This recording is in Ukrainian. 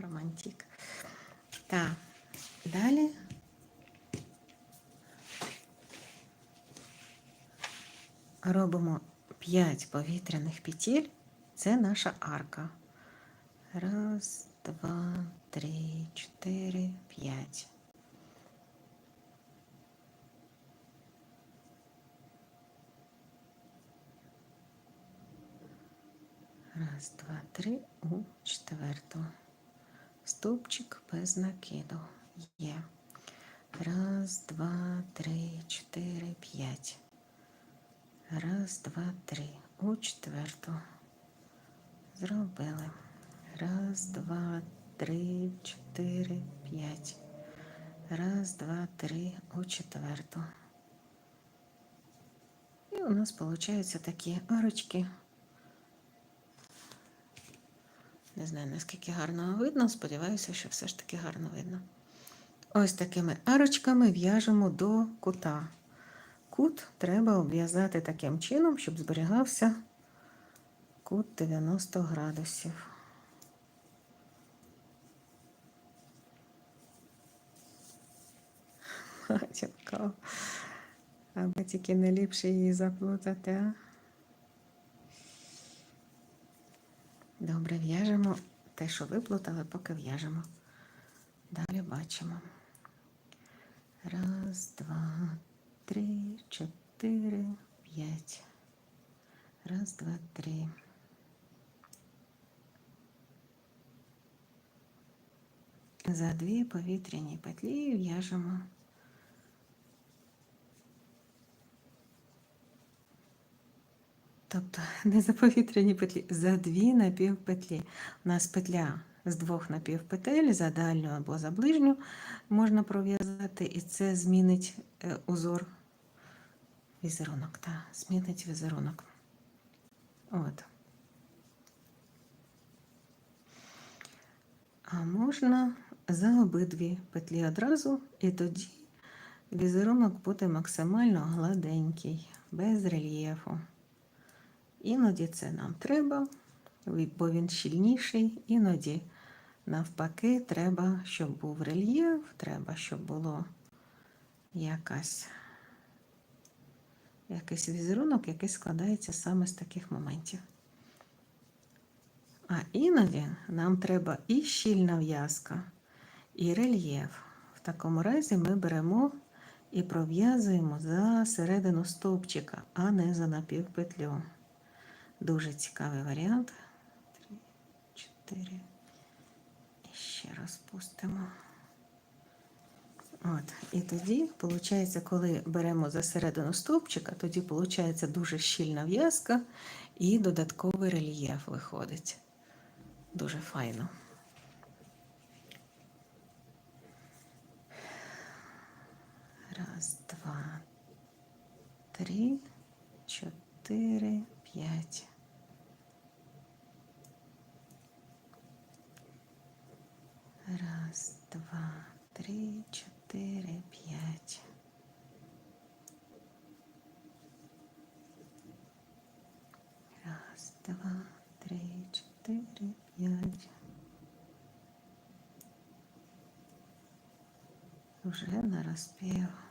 романтик. Так, далі. Робимо 5 повітряних петель. Це наша арка. Раз, два, три, чотири, п'ять. Раз, два, три у четверту. Стовпчик без накиду. Є. Раз, два, три, чотири, п'ять. Раз, два, три. У четверту. Зробили. Раз, два, три, чотири, п'ять. Раз, два, три, у четверту. І у нас получаються такі арочки. Не знаю, наскільки гарно видно, сподіваюся, що все ж таки гарно видно. Ось такими арочками в'яжемо до кута. Кут треба обв'язати таким чином, щоб зберігався кут 90 градусів. Матінка. Аби тільки не ліпше її заплутати, а? Добре, в'яжемо те, що виплутали, поки в'яжемо. Далі бачимо. Раз, два, три, чотири, п'ять. Раз, два, три. За дві повітряні петлі в'яжемо. Тобто не за повітряні петлі, за дві напівпетлі. У нас петля з двох напівпетель, за дальню або за ближню можна пров'язати, і це змінить е, узор візерунок. Та, змінить візерунок. От. А можна за обидві петлі одразу, і тоді візерунок буде максимально гладенький, без рельєфу. Іноді це нам треба, бо він щільніший, іноді, навпаки, треба, щоб був рельєф, треба, щоб було якась, якийсь візерунок, який складається саме з таких моментів. А іноді нам треба і щільна в'язка, і рельєф. В такому разі ми беремо і пров'язуємо за середину стовпчика, а не за напівпетлю. Дуже цікавий варіант. Три, чотири. І ще розпустимо. От. І тоді, виходить, коли беремо за середину стовпчика, тоді виходить дуже щільна в'язка і додатковий рельєф виходить. Дуже файно. Раз, два, три, чотири, п'ять. Раз, два, три, чотири, п'ять. Раз, два, три, чотири, п'ять. Уже на розпів.